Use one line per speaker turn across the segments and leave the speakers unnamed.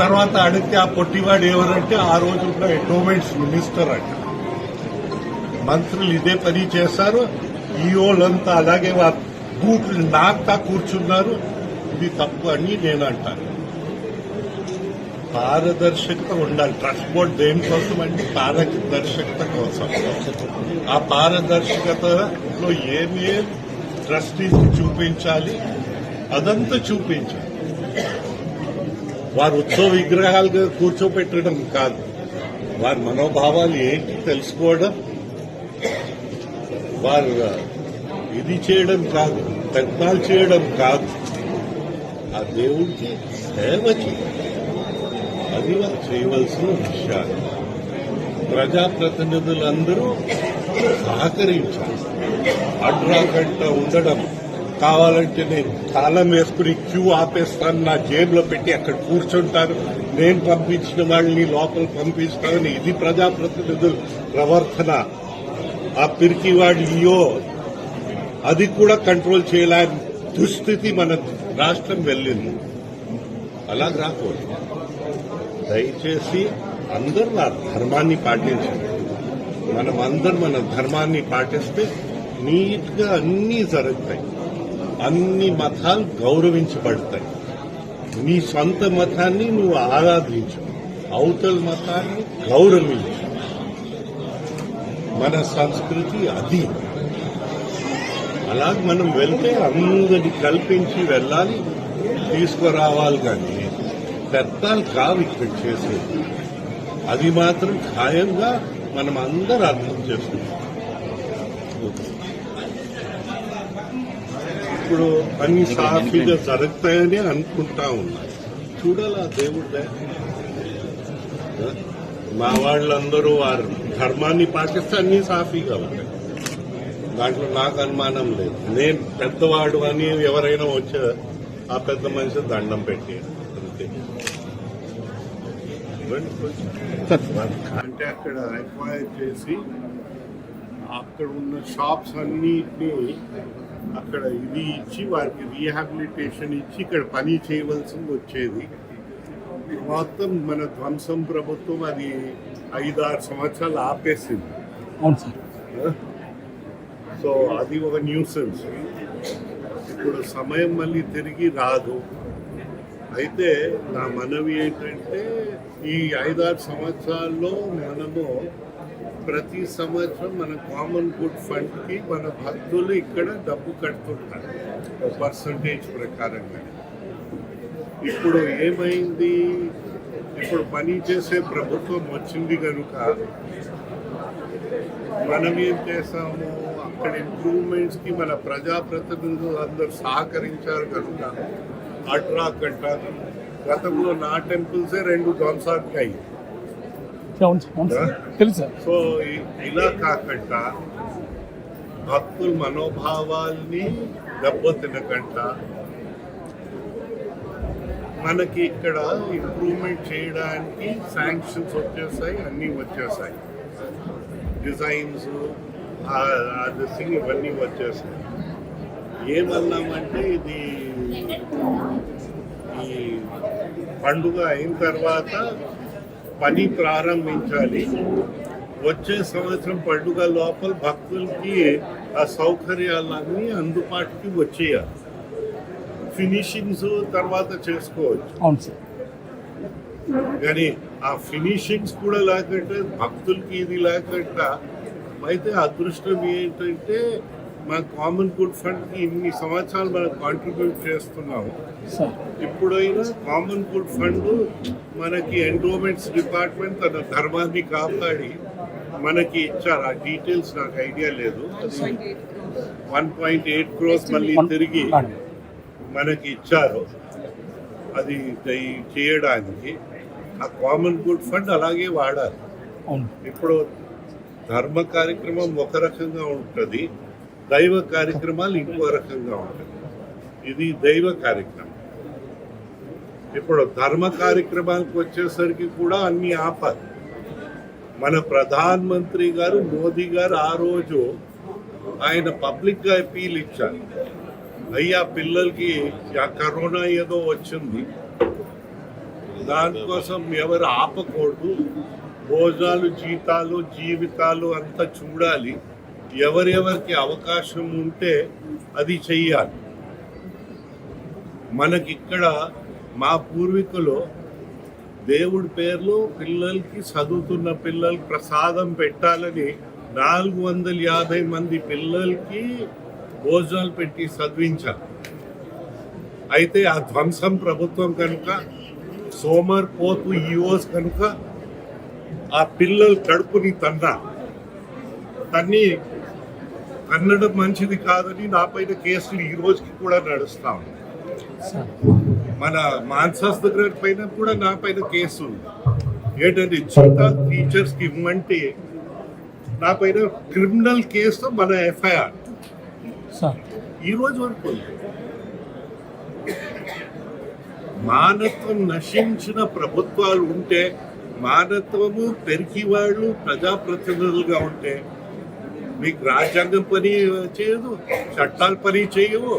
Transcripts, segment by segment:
తర్వాత అడిగితే ఆ పొట్టివాడు ఎవరంటే ఆ రోజుల్లో ఎటోమెంట్స్ మినిస్టర్ అంట. మంత్రులు ఇదే పని చేశారు. ఈఓలంతా అలాగే వారు బూట్లు నాకుతా కూర్చున్నారు. ఇది తప్పు అని నేను అంటాను. పారదర్శకత ఉండాలి. ట్రస్ట్ బోర్డు దేనికోసం అంటే పారదర్శకత కోసం. ఆ పారదర్శకతలో ఏమేమి ట్రస్టీస్ చూపించాలి? అదంతా చూపించాలి. వారు ఉత్సవ విగ్రహాలుగా కూర్చోపెట్టడం కాదు. వారి మనోభావాలు ఏంటి తెలుసుకోవడం? వారు ఇది చేయడం కాదు పెద్దాలు చేయడం కాదు. ఆ దేవుడికి సేవ అది వారు చేయవలసిన విషయాలు. ప్రజాప్రతినిధులందరూ సహకరించాలి. అడ్రాకంట ఉండడం కావాలంటే నేను తాళం వేసుకుని క్యూ ఆపేస్తాను నా జేబులో పెట్టి అక్కడ కూర్చుంటారు నేను పంపించిన వాళ్ళని లోపల పంపిస్తానని ఇది ప్రజాప్రతినిధుల ప్రవర్తన. ఆ పిరికి వాడి ఇయో అది కూడా కంట్రోల్ చేయలేని దుస్థితి మన రాష్ట్రం వెళ్ళింది. అలా రాకూడదు. దయచేసి అందరూ నా ధర్మాన్ని పాటించండి. మనం అందరం మన ధర్మాన్ని పాటిస్తే నీట్గా అన్నీ జరుగుతాయి. అన్ని మతాలు గౌరవించబడతాయి. నీ సొంత మతాన్ని నువ్వు ఆరాధించు. అవతల మతాన్ని గౌరవించు. మన సంస్కృతి అది. అలా మనం వెళ్తే అందరి కల్పించి వెళ్ళాలి తీసుకురావాలి కానీ పెద్దాలు కావు ఇక్కడ చేసేది. అది మాత్రం ఖాయంగా మనం అందరూ అర్థం చేసుకుంటాం. ఇప్పుడు అన్ని సాఫీగా జరుగుతాయని అనుకుంటా ఉన్నా. చూడాలా దేవుడే? మా వాళ్ళందరూ వారు ధర్మాన్ని పాటిస్తే అన్ని సాఫీగా ఉంటాయి. దాంట్లో నాకు అనుమానం లేదు. నేను పెద్దవాడు అని ఎవరైనా వచ్చే ఆ పెద్ద మనిషి దండం పెట్టి అంతే. అంటే అక్కడ ఎక్వైర్ చేసి అక్కడ ఉన్న షాప్స్ అన్నిటినీ అక్కడ ఇది ఇచ్చి వారికి రీహాబిలిటేషన్ ఇచ్చి ఇక్కడ పని చేయవలసింది వచ్చేది. మొత్తం మన ధ్వంసం ప్రభుత్వం అది ఐదారు సంవత్సరాలు ఆపేసింది.
అవును సార్.
సో అది ఒక న్యూసెన్స్ ఇప్పుడు సమయం మళ్ళీ తిరిగి రాదు. అయితే నా మనవి ఏంటంటే ఈ ఐదారు సంవత్సరాల్లో మనము ప్రతి సంవత్సరం మన కామన్ గుడ్ ఫండ్కి మన భక్తులు ఇక్కడ డబ్బు కడుతుంటారు పర్సంటేజ్ ప్రకారంగా. ఇప్పుడు ఏమైంది? ఇప్పుడు పని చేసే ప్రభుత్వం వచ్చింది కనుక మనం ఏం చేసాము? అక్కడ ఇంప్రూవ్మెంట్స్కి మన ప్రజాప్రతినిధులు అందరూ సహకరించారు కనుక అట్రాక్ అంటారు గతంలో నా టెంపుల్సే రెండు
తెలుసు సార్.
సో ఇలా కాకుండా భక్తుల మనోభావాల్ని దెబ్బతినకుండా మనకి ఇక్కడ ఇంప్రూవ్మెంట్ చేయడానికి శాంక్షన్స్ వచ్చేసాయి అన్నీ వచ్చేసాయి. డిజైన్స్ సింగ్ ఇవన్నీ వచ్చేసాయి. ఏమన్నామంటే ఇది ఈ పండుగ అయిన తర్వాత పని ప్రారంభించాలి. వచ్చే సంవత్సరం పండుగ లోపల భక్తులకి ఆ సౌకర్యాలన్నీ అందుబాటుకి వచ్చేయాలి. ఫినిషింగ్స్ తర్వాత చేసుకోవచ్చు.
అవును సార్.
కానీ ఆ ఫినిషింగ్స్ కూడా లేకుండా భక్తులకి ఇది లేకుండా అయితే అదృష్టం ఏంటంటే మన కామన్ గుడ్ ఫండ్కి ఇన్ని సంవత్సరాలు మనం కాంట్రిబ్యూట్ చేస్తున్నాము
సార్.
ఇప్పుడైనా కామన్ గుడ్ ఫండ్ మనకి ఎండోమెంట్స్ డిపార్ట్మెంట్ తన ధర్మాన్ని కాపాడి మనకి ఇచ్చారు. ఆ డీటెయిల్స్ నాకు ఐడియా లేదు. వన్ పాయింట్ ఎయిట్ క్రోస్ మళ్ళీ తిరిగి మనకి ఇచ్చారు. అది చేయడానికి ఆ కామన్ గుడ్ ఫండ్ అలాగే వాడాలి.
అవును.
ఇప్పుడు ధర్మ కార్యక్రమం ఒక రకంగా ఉంటుంది. దైవ కార్యక్రమాలు ఇంకో రకంగా ఉంటాయి. ఇది దైవ కార్యక్రమం. ఇప్పుడు ధర్మ కార్యక్రమానికి వచ్చేసరికి కూడా అన్ని ఆపాలి. మన ప్రధాన మంత్రి గారు మోదీ గారు ఆ రోజు ఆయన పబ్లిక్గా అపీల్ ఇచ్చారు. అయ్యా పిల్లలకి ఆ కరోనా ఏదో వచ్చింది. దానికోసం ఎవరు ఆపకూడదు. భోజనాలు జీతాలు జీవితాలు అంతా చూడాలి. ఎవరెవరికి అవకాశం ఉంటే అది చెయ్యాలి. మనకిక్కడ మా పూర్వీకులు దేవుడి పేర్లు పిల్లలకి చదువుతున్న పిల్లలకి ప్రసాదం పెట్టాలని నాలుగు వందల యాభై మంది పిల్లలకి భోజనాలు పెట్టి చదివించారు. అయితే ఆ ధ్వంసం ప్రభుత్వం కనుక సోమర్ పోతు ఈఓస్ కనుక ఆ పిల్లల కడుపుని తన్నా. తన్ని కన్నడం మంచిది కాదని నా పైన కేసులు ఈ రోజుకి కూడా నడుస్తా ఉన్నాయి. మన మాన్సాస్ దగ్గర పైన కూడా నా పైన కేసు ఉంది. ఏంటంటే జీతా టీచర్స్కి ఇవ్వమంటే నా పైన క్రిమినల్ కేసు మన ఎఫ్ఐఆర్. ఈ రోజు వరకు. మానత్వం నశించిన ప్రభుత్వాలు ఉంటే మానత్వము పెరిగి వాళ్ళు ప్రజాప్రతినిధులుగా ఉంటే మీకు రాజ్యాంగం పని చేయదు చట్టాలు పని చేయవు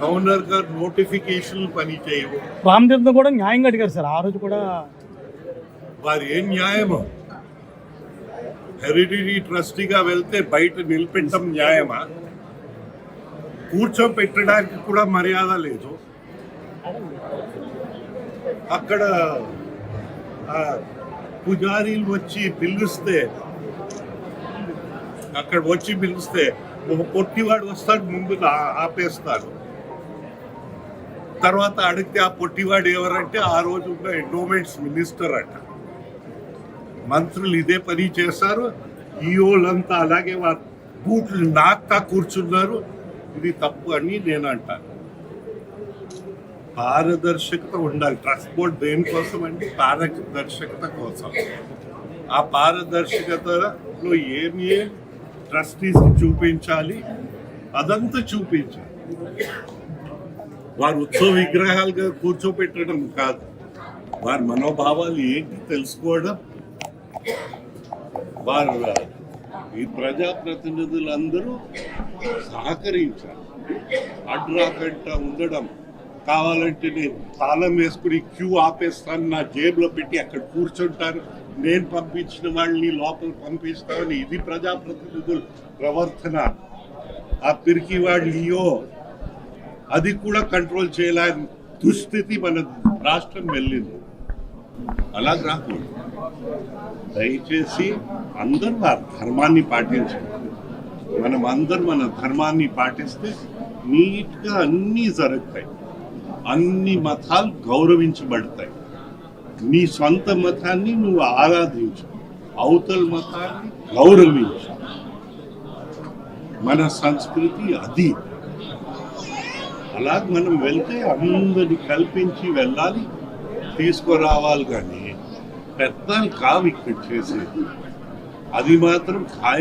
గవర్నర్ గారు నోటిఫికేషన్ పని చేయవు.
రామ్ తీర్థం కూడా న్యాయంగా అడిగారు సార్ ఆ రోజు కూడా
వారు ఏం న్యాయమో? హెరిడిటరీ ట్రస్టీగా వెళ్తే బయట నిలబెట్టడం న్యాయమా? కూర్చోపెట్టడానికి కూడా మర్యాద లేదు. అక్కడ పుజారీలు వచ్చి పిలిస్తే అక్కడ వచ్చి పిలిస్తే ఒక పొట్టివాడు వస్తాడు ముందు ఆపేస్తారు ఆపేస్తాడు. తర్వాత అడిగితే ఆ పొట్టివాడు ఎవరంటే ఆ రోజు ఉన్న ఎండోమెంట్స్ మినిస్టర్ అట. మంత్రులు ఇదే పని చేస్తారు ఈఓలంతా అలాగే వారు బూట్లు నాక్తా కూర్చున్నారు. ఇది తప్పు అని నేను అంటాను. పారదర్శకత ఉండాలి. ట్రస్ట్ బోర్డ్ దేనికోసం అంటే పారదర్శకత కోసం. ఆ పారదర్శకతలో ఏమి ట్రస్టీస్కి ట్రస్టీస్ చూపించాలి అదంతా చూపించాలి. వారు ఉత్సవ విగ్రహాలుగా కూర్చోపెట్టడం కాదు. వారి మనోభావాలు ఏంటి తెలుసుకోవడం? వారు ఈ ప్రజాప్రతినిధులందరూ సహకరించాలి. అడ్రాకంట ఉండడం. కావాలంటే నేను తాళం వేసుకుని క్యూ ఆపేస్తాను నా జేబులో పెట్టి అక్కడ కూర్చుంటాను. నేను పంపించిన వాళ్ళని లోపల పంపిస్తామని ఇది ప్రజాప్రతినిధుల ప్రవర్తన. ఆ పిరికి వాళ్ళియో అది కూడా కంట్రోల్ చేయలేని దుస్థితి మన రాష్ట్రం వెళ్ళింది. అలా రాకూడదు దయచేసి అందరూ ఆ ధర్మాన్ని పాటించండి. మనం అందరూ మన ధర్మాన్ని పాటిస్తే నీట్గా అన్నీ జరుగుతాయి. అన్ని మతాలు గౌరవించబడతాయి. నీ సొంత మతాన్ని నువ్వు ఆరాధించు. అవతల మతాన్ని గౌరవించు. మన సంస్కృతి అది. అలా మనం వెళ్తే అందరిని కల్పించి వెళ్ళాలి. తీసుకురావాలి కానీ పెద్దలు కావు ఇక్కడ చేసేది. అది మాత్రం ఖాయం.